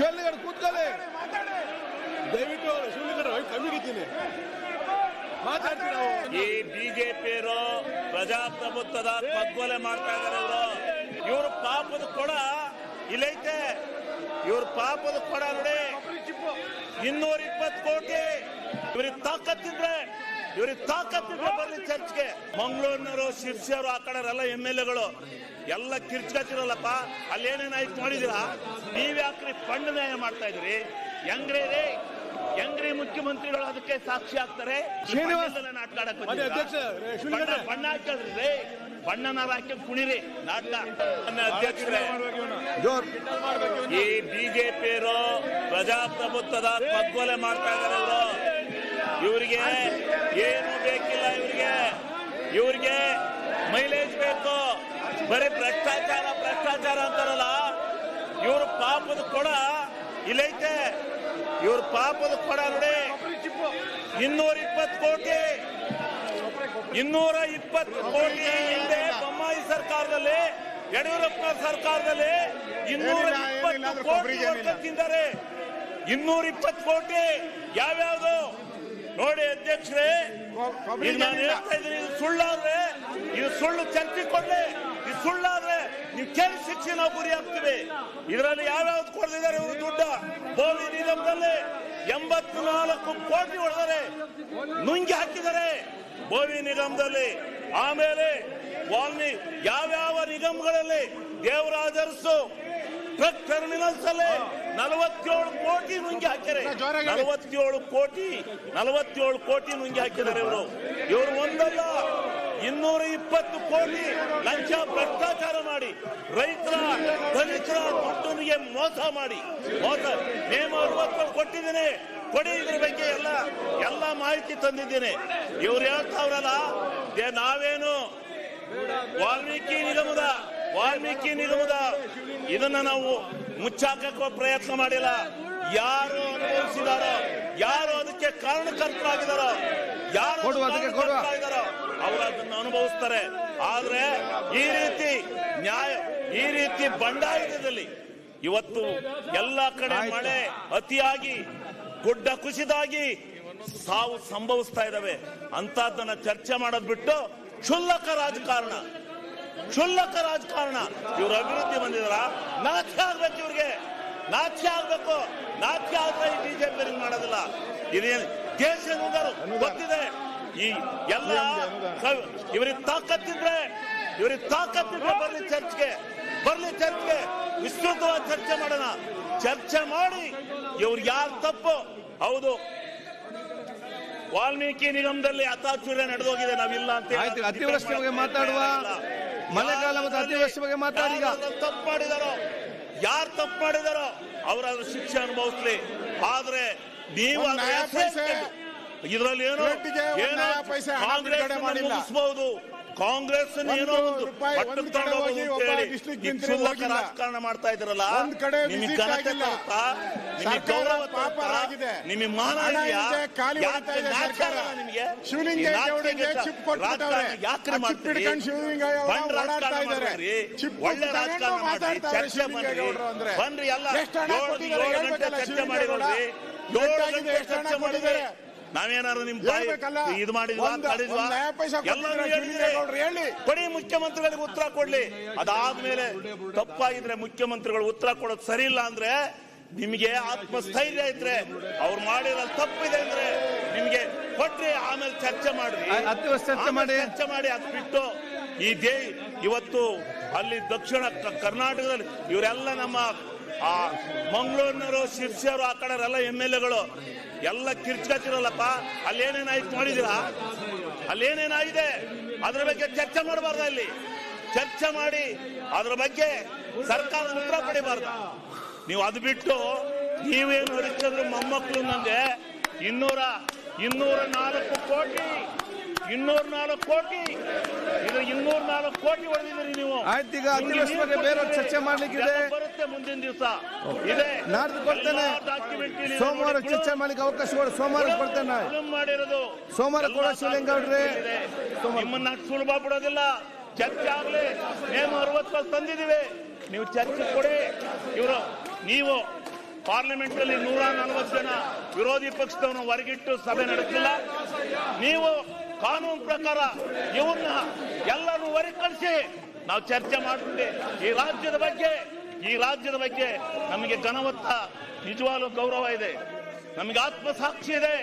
ಶಿವಲಿಂಗಡ ಕೂತ್ಕೊಳ್ಳಿ. ದಯವಿಟ್ಟು ಶಿವಲಿಂಗಡ ಕಮ್ಮಿಗಿದ್ದೀನಿ ಮಾತಾಡ್ತೀವಿ ನಾವು. ಈ ಬಿಜೆಪಿಯರು ಪ್ರಜಾಪ್ರಭುತ್ವದ ಪಗ್ಗೊಲೆ ಮಾಡ್ತಾ ಇದಾರೆ ಇವರು. ಇವ್ರ ಪಾಪದ ಕೊಡ ಇಲ್ಲೈತೆ. ಇವ್ರ ಪಾಪದ ಕೊಡ ನೋಡಿ. ಇನ್ನೂರ ಇಪ್ಪತ್ತು ಕೋಟಿ. ಇವ್ರಿಗೆ ತಾಕತ್ತಿದ್ರೆ ಇವ್ರಿಗೆ ತಾಕತ್ತಿದ್ರೆ ಬರ್ರಿ ಚರ್ಚ್ಗೆ. ಮಂಗಳೂರಿನವರು ಶಿರ್ಸಿಯವರು ಆ ಕಡೆಯವರೆಲ್ಲ ಎಂ ಎಲ್ ಎಗಳು. ಎಲ್ಲ ಕಿರ್ಚ್ಕತ್ತಿರಲ್ಲಪ್ಪ ಅಲ್ಲಿ ಏನೇನಾಯ್ತು ನೋಡಿದಿರಾ ನೀವ್ಯಾಕ್ರಿ ಫಂಡ್ ನ್ಯಾಯ ಮಾಡ್ತಾ ಇದ್ರಿ ಹೆಂಗ್ರಿ ರೀ ಹೆಂಗ್ರಿ ಮುಖ್ಯಮಂತ್ರಿಗಳು ಅದಕ್ಕೆ ಸಾಕ್ಷಿ ಆಗ್ತಾರೆ? ಬಣ್ಣ ಹಾಕಲ್ರಿ ಬಣ್ಣನಾರ ಹಾಕಿ ಕುಣಿರಿ ನಾಟಕ. ಅಧ್ಯಕ್ಷರೇ ಈ ಬಿಜೆಪಿಯರು ಪ್ರಜಾಪ್ರಭುತ್ವದ ಕಗ್ಗೊಲೆ ಮಾಡ್ತಾ ಇದಾರೆ ಇವರಿಗೆ ಏನು ಬೇಕಿಲ್ಲ ಇವರಿಗೆ. ಇವರಿಗೆ ಮೈಲೇಜ್ ಬೇಕು. ಬರೀ ಭ್ರಷ್ಟಾಚಾರ ಭ್ರಷ್ಟಾಚಾರ ಅಂತಾರಲ್ಲ. ಇವ್ರ ಪಾಪದ ಕೊಡ ಇಲ್ಲೈತೆ. ಇವ್ರ ಪಾಪದ ಕೊಡ ನೋಡಿ. ಇನ್ನೂರ ಇಪ್ಪತ್ತು ಕೋಟಿ. ಇನ್ನೂರ ಇಪ್ಪತ್ತು ಕೋಟಿ ಹಿಂದೆ ಬೊಮ್ಮಾಯಿ ಸರ್ಕಾರದಲ್ಲಿ ಯಡಿಯೂರಪ್ಪ ಸರ್ಕಾರದಲ್ಲಿ ಇನ್ನೂರ ಇಪ್ಪತ್ತು ಕೋಟಿ ತಿಂದರೆ. ಇನ್ನೂರ ಇಪ್ಪತ್ತು ಕೋಟಿ ಯಾವ್ಯಾವ್ದು? ನೋಡಿ ಅಧ್ಯಕ್ಷರೇ ಈಗ ನಾನು ಹೇಳ್ತಾ ಇದ್ದೀನಿ, ಇದು ಸುಳ್ಳಾದ್ರೆ, ಇದು ಸುಳ್ಳು ಚರ್ಚೆ ಕೊಡ್ಲಿ ಇದು ಸುಳ್ಳಾದ್ರೆ ನೀವು ಕೆಲ ಶಿಕ್ಷೆ ನಾವು ಗುರಿ ಹಾಕ್ತೀವಿ. ಇದರಲ್ಲಿ ಯಾವ್ಯಾವ್ದು ಕೊಡ್ತಿದ್ದಾರೆ ಇವರು ದುಡ್ಡ? ಬೋವಿ ನಿಗಮದಲ್ಲಿ ಎಂಬತ್ನಾಲ್ಕು ಕೋಟಿ ಹೊಡೆದರೆ ನುಂಗಿ ಹಾಕಿದ್ದಾರೆ. ಬೋವಿ ನಿಗಮದಲ್ಲಿ ಆಮೇಲೆ ಯಾವ್ಯಾವ ನಿಗಮಗಳಲ್ಲಿ ದೇವರಾಜ ಅರಸು ಟ್ರಕ್ ಟರ್ಮಿನಲ್ಸ್ ಅಲ್ಲಿ ನಲವತ್ತೇಳು ಕೋಟಿ ನುಂಗಿ ಹಾಕಿದ್ದಾರೆ. ನಲವತ್ತೇಳು ಕೋಟಿ ನಲವತ್ತೇಳು ಕೋಟಿ ನುಂಗಿ ಹಾಕಿದ್ದಾರೆ ಇವರು. ಇವರು ಒಂದಲ್ಲ ಇನ್ನೂರ ಇಪ್ಪತ್ತು ಕೋಟಿ ಲಂಚ ಭ್ರಷ್ಟಾಚಾರ ಮಾಡಿ ರೈತರ ದಲಿತರ ದುಡ್ಡನಿಗೆ ಮೋಸ ಮಾಡಿ ಮೋಸ ನೇಮ ಅರವತ್ತು ಕೊಟ್ಟಿದ್ದೀನಿ. ಕೊಡಿ ಇದ್ರ ಬಗ್ಗೆ ಎಲ್ಲ ಎಲ್ಲ ಮಾಹಿತಿ ತಂದಿದ್ದೀನಿ. ಇವ್ರು ಹೇಳ್ತಾವ್ರಲ್ಲ ನಾವೇನು ವಾಲ್ಮೀಕಿ ನಿಗಮದ ವಾಲ್ಮೀಕಿ ನಿಗಮದ ಇದನ್ನ ನಾವು ಮುಚ್ಚಾಕಕ್ಕೆ ಪ್ರಯತ್ನ ಮಾಡಿಲ್ಲ. ಯಾರು ಅನುಭವಿಸಿದಾರೋ ಯಾರು ಅದಕ್ಕೆ ಕಾರಣಕರ್ತರಾಗಿದಾರೋ ಯಾರು. ಕಾರಣಕರ್ತರಾಗಿದಾರೋ ಅವರು ಅದನ್ನು ಅನುಭವಿಸ್ತಾರೆ. ಆದ್ರೆ ಈ ರೀತಿ ನ್ಯಾಯ ಈ ರೀತಿ ಬಂಡಾಯದಲ್ಲಿ ಇವತ್ತು ಎಲ್ಲ ಕಡೆ ಮಳೆ ಅತಿಯಾಗಿ ಗುಡ್ಡ ಕುಸಿದಾಗಿ ಸಾವು ಸಂಭವಿಸ್ತಾ ಇದಾವೆ ಅಂತದನ್ನ ಚರ್ಚೆ ಮಾಡೋದ್ ಬಿಟ್ಟು ಕ್ಷುಲ್ಲಕ ರಾಜಕಾರಣ. ಕ್ಷುಲ್ಲಕ ರಾಜಕಾರಣ. ಇವ್ರ ಅಭಿವೃದ್ಧಿ ಬಂದಿದಾರ ನಾಚಿಕೆ ಆಗ್ಬೇಕು ಇವ್ರಿಗೆ. ನಾಚಿಕೆ ಆಗ್ಬೇಕು. ನಾಚಿಕೆ ಆದ್ರೆ ಈ ಬಿಜೆಪಿ ಮಾಡೋದಿಲ್ಲ. ಇದೇನು ದೇಶ ಗೊತ್ತಿದೆ. ಈ ಎಲ್ಲ ಇವರಿಗೆ ತಾಕತ್ತಿದ್ರೆ ಇವ್ರಿಗೆ ತಾಕತ್ತಿದ್ರೆ ಬರ್ಲಿ ಚರ್ಚ್ಗೆ. ಬರ್ಲಿ ಚರ್ಚ್ಗೆ. ವಿಸ್ತೃತವಾಗಿ ಚರ್ಚೆ ಮಾಡೋಣ. ಚರ್ಚೆ ಮಾಡಿ ಇವ್ರು ಯಾರು ತಪ್ಪು? ಹೌದು. ವಾಲ್ಮೀಕಿ ನಿಗಮದಲ್ಲಿ ಅತಾಚುರ್ಯ ನಡೆದೋಗಿದೆ ನಾವಿಲ್ಲ ಅಂತ ಅತಿವೃಷ್ಟಿ ಮಾತಾಡುವ. ಮಳೆಗಾಲ ಮತ್ತು ಅತಿವೃಷ್ಟಿ ಬಗ್ಗೆ ಮಾತಾಡಿ ತಪ್ಪು ಮಾಡಿದಾರೋ ಯಾರು ತಪ್ಪು ಮಾಡಿದಾರೋ ಅವರಾದ್ರೂ ಶಿಕ್ಷೆ ಅನುಭವಿಸ್ಲಿ. ಆದ್ರೆ ನೀವು ಇದರಲ್ಲಿ ಏನು ಕಾಂಗ್ರೆಸ್ ಮುಗಿಸಬಹುದು ಕಾಂಗ್ರೆಸ್ ಏನೋ ಒಂದು ಪಟ್ಟಕ್ಕೆ ಒಂದ್ ಕಡೆ ತಗೊಂಡು ಒಬ್ಬ ಅಂತೇಳಿ district ಕ್ಷುಲ್ಲಕ ರಾಜಕಾರಣ ಮಾಡ್ತಾ ಇದ್ರಲ್ಲ ನಿಮಗೆ ಘನತೆ. ತರುತ್ತಾ ನಿಮಗೆ ಗೌರವ. ತರುತ್ತಾ ನಿಮಗೆ ಮಾನ ಇದೆಯಾ. ನಿಮಗೆ ಯಾಕ್ರಿ ಮಾಡ್ತೀರಿ? ಬಂದ್ ರಾಜಕಾರಣ. ಮಾಡ್ರಿ. ಒಳ್ಳೆ ರಾಜಕಾರಣ ಮಾಡ್ರಿ ಚರ್ಚೆ ಅಂದ್ರೆ. ಬನ್ರಿ ಎಲ್ಲ ಏಳು ಗಂಟೆ ಚರ್ಚೆ ಮಾಡಿ ಮಾಡಿರೋದ್ರಿ ಏಳು ಗಂಟೆ ಚರ್ಚೆ ಮಾಡಿದ್ರೆ? ನಾವೇನಾದ್ರು ನಿಮ್? ಇದು ಮಾಡಿದ್ವಾ ತಡೆದ್ವಾ ಎಲ್ಲರೂ ಹೇಳಿ. ಕೊಡಿ ಮುಖ್ಯಮಂತ್ರಿಗಳಿಗೆ ಉತ್ತರ ಕೊಡ್ಲಿ ಅದಾದ್ಮೇಲೆ ತಪ್ಪಾಗಿದ್ರೆ ಮುಖ್ಯಮಂತ್ರಿಗಳು ಉತ್ತರ ಕೊಡೋದು ಸರಿ ಇಲ್ಲ ಅಂದ್ರೆ ನಿಮಗೆ ಆತ್ಮಸ್ಥೈರ್ಯ ಇದ್ರೆ ಅವ್ರು ಮಾಡಿರೋ ತಪ್ಪಿದೆ ಅಂದ್ರೆ ನಿಮ್ಗೆ ಕೊಟ್ರಿ ಆಮೇಲೆ ಚರ್ಚೆ ಮಾಡ್ರಿ. ಚರ್ಚೆ ಮಾಡಿ ಅದು ಬಿಟ್ಟು ಈ ದೇ ಇವತ್ತು ಅಲ್ಲಿ ದಕ್ಷಿಣ ಕರ್ನಾಟಕದಲ್ಲಿ ಇವರೆಲ್ಲ ನಮ್ಮ ಆ ಮಂಗಳೂರಿನವರು, ಶಿರ್ಸಿಯವರು, ಆ ಕಡೆಯವರೆಲ್ಲ ಎಂ ಎಲ್ ಎಗಳು. ಎಲ್ಲ ಕಿರ್ಚ್ಕತ್ತಿರಲ್ಲಪ್ಪ ಅಲ್ಲಿ ಏನೇನಾಯ್ತು ನೋಡಿದಿರಾ ಅಲ್ಲಿ ಏನೇನಾಗಿದೆ ಅದ್ರ ಬಗ್ಗೆ ಚರ್ಚೆ ಮಾಡಬಾರ್ದು ಅಲ್ಲಿ ಚರ್ಚೆ ಮಾಡಿ ಅದ್ರ ಬಗ್ಗೆ ಸರ್ಕಾರ ಉತ್ತರ ಪಡಿಬಾರ್ದು. ನೀವು ಅದು ಬಿಟ್ಟು ನೀವೇನು ಹರಿಸಿದ್ರು ಮೊಮ್ಮಕ್ಕಳು ನಂಗೆ ಇನ್ನೂರ ಇನ್ನೂರ ನಾಲ್ಕು ಕೋಟಿ ಇನ್ನೂರ ನಾಲ್ಕು ಕೋಟಿ. ಇದು ಇನ್ನೂರ ನಾಲ್ಕು ಕೋಟಿ ಹೊಡೆದಿದ್ದೀರಿ ನೀವು. ಆಯ್ತು, ಈಗ ಬಗ್ಗೆ ಬೇರೆ ಚರ್ಚೆ ಮಾಡ್ಲಿಕ್ಕಿದೆ. ಬರುತ್ತೆ ಮುಂದಿನ ದಿವಸ. ಇದೆ. ನಾಡ್ದು ಕೊಡ್ತೇನೆ. ಸೋಮವಾರ ಚರ್ಚೆ ಮಾಡ್ಲಿಕ್ಕೆ ಅವಕಾಶ ಕೊಡು ಸೋಮವಾರ ಕೊಡ್ತೇನೆ ಮಾಡಿರೋದು. ಸೋಮವಾರ ಕೂಡ. ಇದೆ. ನಿಮ್ಮನ್ನ ಸುಲಭ ಬಿಡೋದಿಲ್ಲ ಚರ್ಚೆ ಆಗ್ಲಿ. ನೇಮ ಅರವತ್ತು ತಂದಿದ್ದೀವಿ. ನೀವು ಚರ್ಚೆ ಕೊಡಿ. ಇವರು ನೀವು ಪಾರ್ಲಿಮೆಂಟ್ ಅಲ್ಲಿ ನೂರ ನಲವತ್ತು ಜನ ವಿರೋಧಿ ಪಕ್ಷದವನು ಹೊರಗಿಟ್ಟು ಸಭೆ ನಡೆಸಿಲ್ಲ. ನೀವು ಕಾನೂನು ಪ್ರಕಾರ ಇವನ್ನ ಎಲ್ಲರೂ ಹೊರಗೆ ಕಳಿಸಿ ನಾವು ಚರ್ಚೆ ಮಾಡ್ತೀವಿ ಈ ರಾಜ್ಯದ ಬಗ್ಗೆ, ಈ ರಾಜ್ಯದ ಬಗ್ಗೆ ನಮಗೆ ಘನವತ್ತ ನಿಜವಾಗ್ಲೂ ಗೌರವ ಇದೆ. ನಮಗೆ ಆತ್ಮಸಾಕ್ಷಿ ಇದೆ.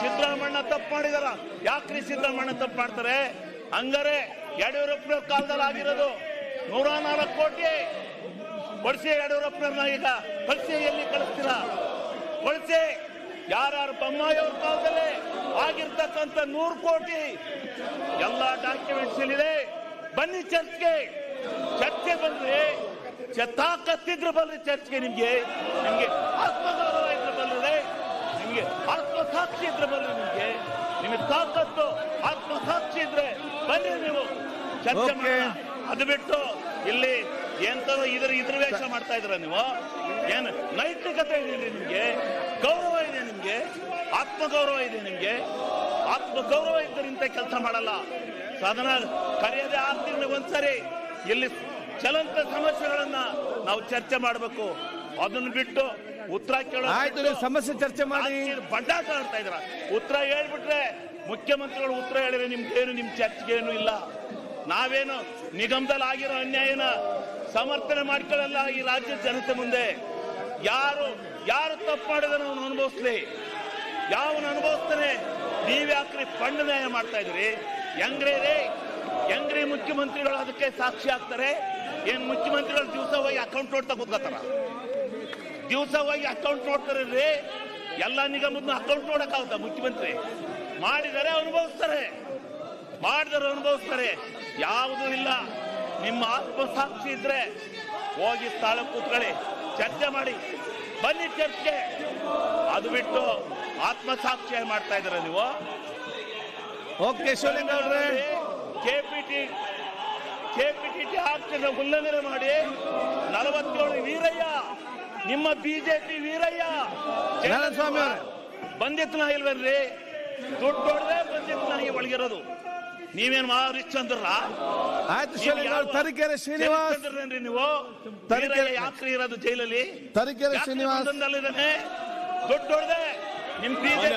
ಸಿದ್ದರಾಮಣ್ಣ ತಪ್ಪು ಮಾಡಿದಾರ. ಯಾಕ್ರಿ ಸಿದ್ದರಾಮಣ್ಣ ತಪ್ಪು ಮಾಡ್ತಾರೆ? ಹಂಗಾರೆ ಯಡಿಯೂರಪ್ಪ ಕಾಲದಲ್ಲಿ ಆಗಿರೋದು ನೂರ ನಾಲ್ಕು ಕೋಟಿ. ಕೊಡಿಸಿ ಯಡಿಯೂರಪ್ಪನ ಈಗ ಕಳಿಸಿ ಎಲ್ಲಿ ಕಳಿಸ್ತೀರಾ? ಕೊಡಿಸಿ ಯಾರ್ಯಾರು ಬೊಮ್ಮಾಯಿ ಅವ್ರ ಕಾಲದಲ್ಲಿ ಆಗಿರ್ತಕ್ಕಂಥ ನೂರು ಕೋಟಿ ಎಲ್ಲ ಡಾಕ್ಯುಮೆಂಟ್ಸ್ ಇಲ್ಲಿದೆ ಬನ್ನಿ ಚರ್ಚ್ಗೆ. ಚರ್ಚೆ ಬಂದ್ರೆ ಚ- ಕತ್ತಿದ್ರ ಬಲ್ರಿ ಚರ್ಚ್ಗೆ ನಿಮ್ಗೆ. ನಿಮ್ಗೆ ಆತ್ಮಗೌರವ ಇದ್ರೆ ಬಲ್ರಿ ನಿಮ್ಗೆ ಆತ್ಮಸಾಕ್ಷಿ ಇದ್ರೆ ಬಲ್ರಿ ನಿಮ್ಗೆ. ನಿಮಗೆ ತಾಕತ್ತು ಆತ್ಮಸಾಕ್ಷಿ ಇದ್ರೆ ಬನ್ನಿ ನೀವು. ಚರ್ಚೆ. ಅದು ಬಿಟ್ಟು ಇಲ್ಲಿ ಎಂತದ ಇದ್ರ ಇದ್ರ ವೇಷ ಮಾಡ್ತಾ ಇದ್ರ ನೀವು? ಏನು ನೈತಿಕತೆ ಇದೆ ನಿಮ್ಗೆ? ಗೌರವ ನಿಮ್ಗೆ? ಆತ್ಮಗೌರವ ಇದೆ ನಿಮ್ಗೆ? ಆತ್ಮಗೌರವ ಇದ್ದರೆ ಇಂಥ ಕೆಲಸ ಮಾಡಲ್ಲ. ಸದನ ಕರೆಯದೆ ಆರು ತಿಂಗಳಿಗೆ ಒಂದ್ಸರಿ ಇಲ್ಲಿ ಚಲಂತ ಸಮಸ್ಯೆಗಳನ್ನ ನಾವು ಚರ್ಚೆ ಮಾಡಬೇಕು. ಅದನ್ನ ಬಿಟ್ಟು ಉತ್ತರ ಕೇಳೋ ಆಯ್ತು ಸಮಸ್ಯೆ ಚರ್ಚೆ ಮಾಡಿ. ಬಂಡಾಸ ಆಡ್ತಾ ಇದ್ರ ಉತ್ತರ ಹೇಳ್ಬಿಟ್ರೆ ಮುಖ್ಯಮಂತ್ರಿಗಳು ಉತ್ತರ ಹೇಳಿದ್ರೆ ನಿಮ್ಗೇನು ನಿಮ್ ಚರ್ಚೆಗೆ ಏನು ಇಲ್ಲ. ನಾವೇನು ನಿಗಮದಲ್ಲಿ ಆಗಿರೋ ಅನ್ಯಾಯನ ಸಮರ್ಥನೆ ಮಾಡ್ಕೊಳ್ಳಲ್ಲ ಈ ರಾಜ್ಯ ಜನತೆ ಮುಂದೆ. ಯಾರು ಯಾರು ತಪ್ಪು ಮಾಡಿದ್ರೆ ಅವನು ಅನುಭವಿಸ್ಲಿ? ಯಾವನು ಅನುಭವಿಸ್ತಾನೆ? ನೀವ್ಯಾಕ್ರಿ ಫಂಡ್ ನ್ಯಾಯ ಮಾಡ್ತಾ ಇದ್ರಿ ಹೆಂಗ್ರಿ ರೀ ಹೆಂಗ್ರಿ ಮುಖ್ಯಮಂತ್ರಿಗಳು ಅದಕ್ಕೆ ಸಾಕ್ಷಿ ಆಗ್ತಾರೆ. ಏನ್ ಮುಖ್ಯಮಂತ್ರಿಗಳು ದಿವಸ ಹೋಗಿ ಅಕೌಂಟ್ ನೋಡ್ತಾ ಕೂತ್ಕೋತಾರ? ದಿವಸ ಹೋಗಿ ಅಕೌಂಟ್ ನೋಡ್ತಾರಲ್ರಿ ಎಲ್ಲ ನಿಗಮದ ಅಕೌಂಟ್ ನೋಡಕ್ಕಾಗುತ್ತ ಮುಖ್ಯಮಂತ್ರಿ? ಮಾಡಿದರೆ ಅನುಭವಿಸ್ತಾರೆ. ಮಾಡಿದರೆ ಅನುಭವಿಸ್ತಾರೆ. ಯಾವುದೂ ಇಲ್ಲ. ನಿಮ್ಮ ಆತ್ಮಸಾಕ್ಷಿ ಇದ್ರೆ ಹೋಗಿ ಸ್ಥಳ ಕೂತ್ಕೊಳ್ಳಿ. ಚರ್ಚೆ ಮಾಡಿ. ಬನ್ನಿ ಚರ್ಚೆ ಅದು ಬಿಟ್ಟು ಆತ್ಮಸಾಕ್ಷಿ ಮಾಡ್ತಾ ಇದ್ದೀರ ನೀವು? Okay K P KPT KPT act ಉಲ್ಲಂಘನೆ ಮಾಡಿ ನಲವತ್ತೇಳು ವೀರಯ್ಯ ನಿಮ್ಮ ಬಿಜೆಪಿ ವೀರಯ್ಯ. ಸ್ವಾಮಿ. ಬಂದಿತ್ತು ಇಲ್ವೇನ್ರಿ? ದುಡ್ಡು ಹೊಡೆದೇ ಬಂದಿತ್ತು ನನಗೆ ಒಳಗಿರೋದು. ನೀವೇನ್ ಮಹಾರಿಶ್ಚಂದ್ರಲ್ಲ ಆಯ್ತು ತರೀಕೆರೆ ಶ್ರೀನಿವಾಸ್ ನೀವು? ತರೀಕೆರೆ- ಯಾತ್ರೆ ಯಾಕ್ರಿ ಇರೋದು ಜೈಲಲ್ಲಿ? ತರೀಕೆರೆ ಶ್ರೀನಿವಾಸ್? ದುಡ್ಡು ಹೊಡೆದೆ. ನಿಮ್ ಇರೋದು.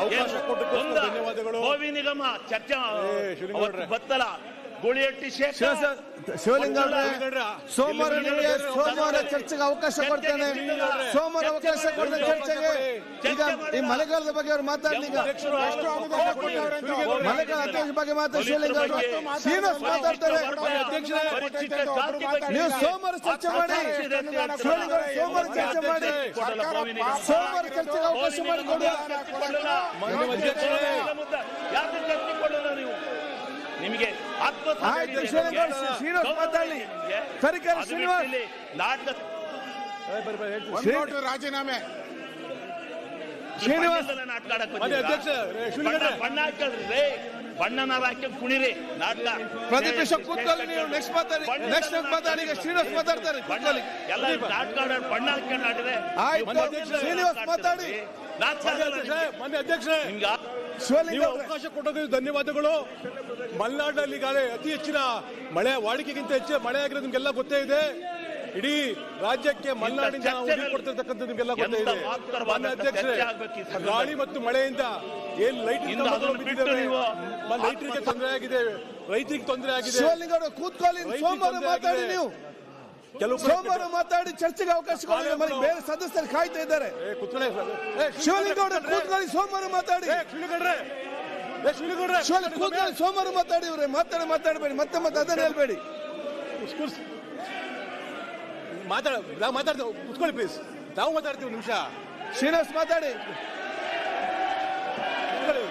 ಅವಕಾಶ ಕೊಟ್ಟು ಧನ್ಯವಾದಗಳು. ಗೋವಿ ನಿಗಮ ಚರ್ಚೆ ಶಿವಲಿಂಗೌಡ್ರೆ. ಶಿವಲಿಂಗ ಸೋಮವಾರ ನಿಮಗೆ ಸೋಮವಾರ ಚರ್ಚೆಗೆ ಅವಕಾಶ ಕೊಡ್ತೇನೆ. ಸೋಮವಾರ ಅವಕಾಶ ಕೊಡ್ತೇನೆ ಚರ್ಚೆಗೆ. ಈಗ ಈ ಮಳೆಗಾಲದ ಬಗ್ಗೆ ಅವರು ಮಾತಾಡ್ಲಿ ಈಗ. ಮಳೆಗಾಲ ಬಗ್ಗೆ ಮಾತಾಡಿ. ಶಿವಲಿಂಗ ಅವರು ಶ್ರೀನಿವಾಸ್ ಮಾತಾಡ್ತಾರೆ. ನೀವು ಸೋಮವಾರ ಚರ್ಚೆ ಮಾಡಿ. ಶಿವಲಿಂಗ ಸೋಮವಾರ ಚರ್ಚೆ ಮಾಡಿ. ಸೋಮವಾರ ಚರ್ಚೆಗೆ ಅವಕಾಶ ಮಾಡಿಕೊಡಿ ಕೊಡಲ್ಲ ನೀವು? ನಿಮಗೆ ಆಯ್ತು, ಶ್ರೀನಿವಾಸ್ ಗೌಡ, ಶ್ರೀನಿವಾಸ್ ಮಾತಾಡ್ಲಿ. ತರೀಕೆರೆ ಶ್ರೀನಿವಾಸ್. ನಾಟಕ ಒಂದು ನೋಟು ರಾಜೀನಾಮೆ. ಶ್ರೀನಿವಾಸ್. ನಾಟಕ ಅಧ್ಯಕ್ಷ, ಬಣ್ಣ ಹಾಕಲ್ರಿ ಬಣ್ಣನಾರ ಹಾಕಿ ಕುಣಿರಿ ನಾಟಕ. ಪ್ರದೀಪ್ ವಿಶ್ವ ಕೂತ್ಕೊಳ್ಳಿ ನೀವು ನೆಕ್ಸ್ಟ್ ಮಾತಾಡಿ. ನೆಕ್ಸ್ಟ್ ಮಾತಾಡಿ ಈಗ ಶ್ರೀನಿವಾಸ್ ಮಾತಾಡ್ತಾರೆ. ಕೂತ್ಕೊಳ್ಳಿ. ಎಲ್ಲ ನಾಟಕ ಆಡೋರು ಬಣ್ಣ ಹಾಕೊಂಡು ಆಡಿದ್ರೆ ಆಯ್ತು ಶ್ರೀನಿವಾಸ್ ಮಾತಾಡಿ. ಮೊನ್ನೆ ಅಧ್ಯಕ್ಷರೇ ನೀವು ಅವಕಾಶ ಕೊಟ್ಟೋದಕ್ಕೆ ಧನ್ಯವಾದಗಳು. ಮಲೆನಾಡಿನಲ್ಲಿ ಈಗಾಗಲೇ ಅತಿ ಹೆಚ್ಚಿನ ಮಳೆ ವಾಡಿಕೆಗಿಂತ ಹೆಚ್ಚಿನ ಮಳೆ ಆಗಿರೋದು ನಿಮ್ಗೆಲ್ಲ ಗೊತ್ತೇ ಇದೆ. ಇಡೀ ರಾಜ್ಯಕ್ಕೆ ಮಲೆನಾಡಿನ ಕೊಡ್ತಿರ್ತಕ್ಕಂಥ ನಿಮ್ಗೆಲ್ಲ ಗೊತ್ತೇ ಇದೆ. ಮಾನ್ಯ ಅಧ್ಯಕ್ಷರೇ. ಗಾಳಿ ಮತ್ತು ಮಳೆಯಿಂದ ಏನ್ ಲೈಟ್ ಇಂದ ಅದನ್ನು ಬಿಟ್ಟು ನೀವು ರೈತರಿಗೆ ತೊಂದರೆ ಆಗಿದೆ. ರೈತರಿಗೆ ತೊಂದರೆ ಆಗಿದೆ. ಕೂತ್ಕೊಳ್ಳಿ ಸೋಮವಾರ ಮಾತಾಡಿ ನೀವು. ಕೆಲವು ಸೋಮವಾರ ಮಾತಾಡಿ ಚರ್ಚೆಗೆ ಅವಕಾಶ ಕೊಡಿ ಮನೆ ಬೇರೆ ಸದಸ್ಯರು ಕಾಯ್ತಾ ಇದ್ದಾರೆ. ಏ, ಕೂತ್ಕೊಳ್ಳಿ. ಸೋಮವಾರ ಮಾತಾಡಿ. ಕೂತ್ಕೊಳ್ಳಿ ಸೋಮವಾರ ಮಾತಾಡಿ ಇವ್ರೆ ಮಾತಾಡಿ ಮಾತಾಡಬೇಡಿ ಮತ್ತೆ ಮತ್ತೆ ಅದನ್ನ ಹೇಳ್ಬೇಡಿ. ಮಾತಾಡ ನಾವು ಮಾತಾಡ್ತೇವೆ. ಕೂತ್ಕೊಳ್ಳಿ ಪ್ಲೀಸ್ ನಾವು ಮಾತಾಡ್ತೀವಿ ಒಂದು ನಿಮಿಷ. ಶ್ರೀನಿವಾಸ್ ಮಾತಾಡಿ ಕೂತ್ಕೊಳ್ಳಿ.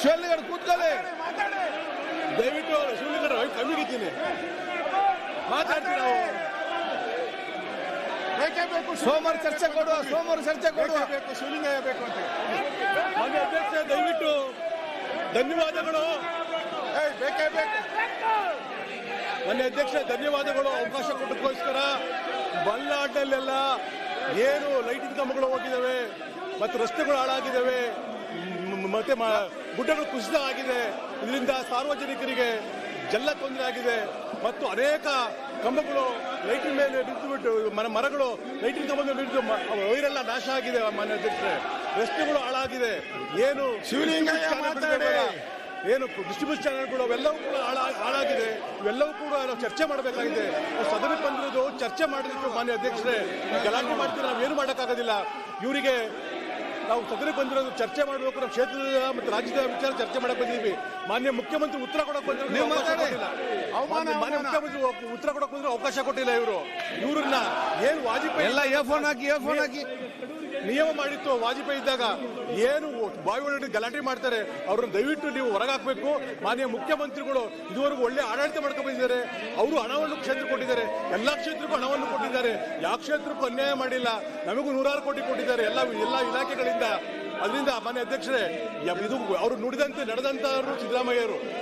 ಶಿವಲಿಂಗ ಅವರು ಕೂತ್ಕೊಳ್ಳಿ ದಯವಿಟ್ಟು ಶಿವಲಿಂಗೌಡ್ರೆ ವಯಸ್ಸು ಕಮ್ಮಿಗಿದ್ದೀನಿ ಮಾತಾಡ್ತೀವಿ ನಾವು ಬೇಕೇ ಬೇಕು ಸೋಮವಾರ ಚರ್ಚೆ ಕೊಡುವ ಸೋಮವಾರ ಚರ್ಚೆ ಕೊಡುವ ಬೇಕು ಶಿವಲಿಂಗಯ್ಯ ಬೇಕು ಅಂತ ಮಾನ್ಯ ಅಧ್ಯಕ್ಷ ದಯವಿಟ್ಟು ಧನ್ಯವಾದಗಳು ಏ ಬೇಕೇ ಬೇಕು ಮಾನ್ಯ ಅಧ್ಯಕ್ಷ ಧನ್ಯವಾದಗಳು ಅವಕಾಶ ಕೊಟ್ಟಕ್ಕೋಸ್ಕರ ಬಲ್ಲಾಡ್ನಲ್ಲೆಲ್ಲ ಏನು ಲೈಟಿಂಗ್ ಕಂಬಗಳು ಹೋಗಿದ್ದಾವೆ ಮತ್ತು ರಸ್ತೆಗಳು ಹಾಳಾಗಿದ್ದಾವೆ ಮತ್ತೆ ಮ- ಗುಡ್ಡಗಳು ಕುಸಿತ ಆಗಿದೆ ಇದರಿಂದ ಸಾರ್ವಜನಿಕರಿಗೆ ಜಲ್ಲ ತೊಂದರೆ ಆಗಿದೆ. ಮತ್ತು ಅನೇಕ ಕಂಬಗಳು ಲೈಟಿನ ಮೇಲೆ ನಿಂತು ಬಿಟ್ಟು ಮರ ಮರಗಳು ಲೈಟಿನ ಕಂಬದ ನಿಂತು ವೈರೆಲ್ಲ ನಾಶ ಆಗಿದೆ ಮಾನ್ಯ ಅಧ್ಯಕ್ಷರೆ. ರಸ್ತೆಗಳು ಹಾಳಾಗಿದೆ. ಏನು ಏನು ಡಿಸ್ಟ್ರಿಬ್ಯೂಷನ್ ಚಾನೆಲ್ಗಳು ಅವೆಲ್ಲವೂ ಕೂಡ ಹಾಳಾ- ಹಾಳಾಗಿದೆ. ಇವೆಲ್ಲವೂ ಕೂಡ ನಾವು ಚರ್ಚೆ ಮಾಡಬೇಕಾಗಿದೆ. ಸದನಕ್ಕೆ ಬಂದಿರೋದು ಚರ್ಚೆ ಮಾಡಲಿಕ್ಕೆ ಮಾನ್ಯ ಅಧ್ಯಕ್ಷರೇ. ಗಲಾಟೆ ಮಾಡ್ತೀವಿ ನಾವು ಏನು ಮಾಡೋಕ್ಕಾಗೋದಿಲ್ಲ. ಇವರಿಗೆ ನಾವು ಸದನಕ್ಕೆ ಬಂದಿರೋದು ಚರ್ಚೆ ಮಾಡಬೇಕು ನಮ್ಮ ಕ್ಷೇತ್ರದ ಮತ್ತು ರಾಜ್ಯದ ವಿಚಾರ ಚರ್ಚೆ ಮಾಡಕ್ ಬಂದಿದ್ವಿ ಮಾನ್ಯ ಮುಖ್ಯಮಂತ್ರಿ ಉತ್ತರ ಕೊಡಕ್ ಬಂದ್ರು. ಅವಮಾನ, ಮಾನ್ಯ-. ಮುಖ್ಯಮಂತ್ರಿ ಉತ್ತರ ಕೊಡಕ್ ಬಂದಿರೋ ಅವಕಾಶ ಕೊಟ್ಟಿಲ್ಲ ಇವರು ಇವ್ರನ್ನ ಏನು ವಾಜಪೇಯಿ ಎಲ್ಲ ಇಯರ್ ಫೋನ್ ಹಾಕಿ ಇಯರ್ ಫೋನ್ ಹಾಕಿ ನಿಯಮ ಮಾಡಿತ್ತು. ವಾಜಪೇಯಿ ಇದ್ದಾಗ ಏನು ಬಾಯಿ ಒಳಗಡೆ ಗಲಾಟೆ ಮಾಡ್ತಾರೆ. ಅವ್ರನ್ನ ದಯವಿಟ್ಟು ನೀವು ಹೊರಗಾಕಬೇಕು. ಮಾನ್ಯ ಮುಖ್ಯಮಂತ್ರಿಗಳು ಇದುವರೆಗೂ ಒಳ್ಳೆ ಆಡಳಿತ ಮಾಡ್ಕೊಂಡು ಬಂದಿದ್ದಾರೆ. ಅವರು ಹಣವನ್ನು ಕ್ಷೇತ್ರ ಕೊಟ್ಟಿದ್ದಾರೆ. ಎಲ್ಲ ಕ್ಷೇತ್ರಕ್ಕೂ ಹಣವನ್ನು ಕೊಟ್ಟಿದ್ದಾರೆ. ಯಾವ ಕ್ಷೇತ್ರಕ್ಕೂ ಅನ್ಯಾಯ ಮಾಡಿಲ್ಲ. ನಮಗೂ ನೂರಾರು ಕೋಟಿ ಕೊಟ್ಟಿದ್ದಾರೆ. ಎಲ್ಲ ಎಲ್ಲ ಇಲಾಖೆಗಳಿಂದ. ಅದರಿಂದ ಮಾನ್ಯ ಅಧ್ಯಕ್ಷರೇ, ಇದು ಅವರು ನುಡಿದಂತೆ ನಡೆದಂತವರು ಸಿದ್ದರಾಮಯ್ಯರು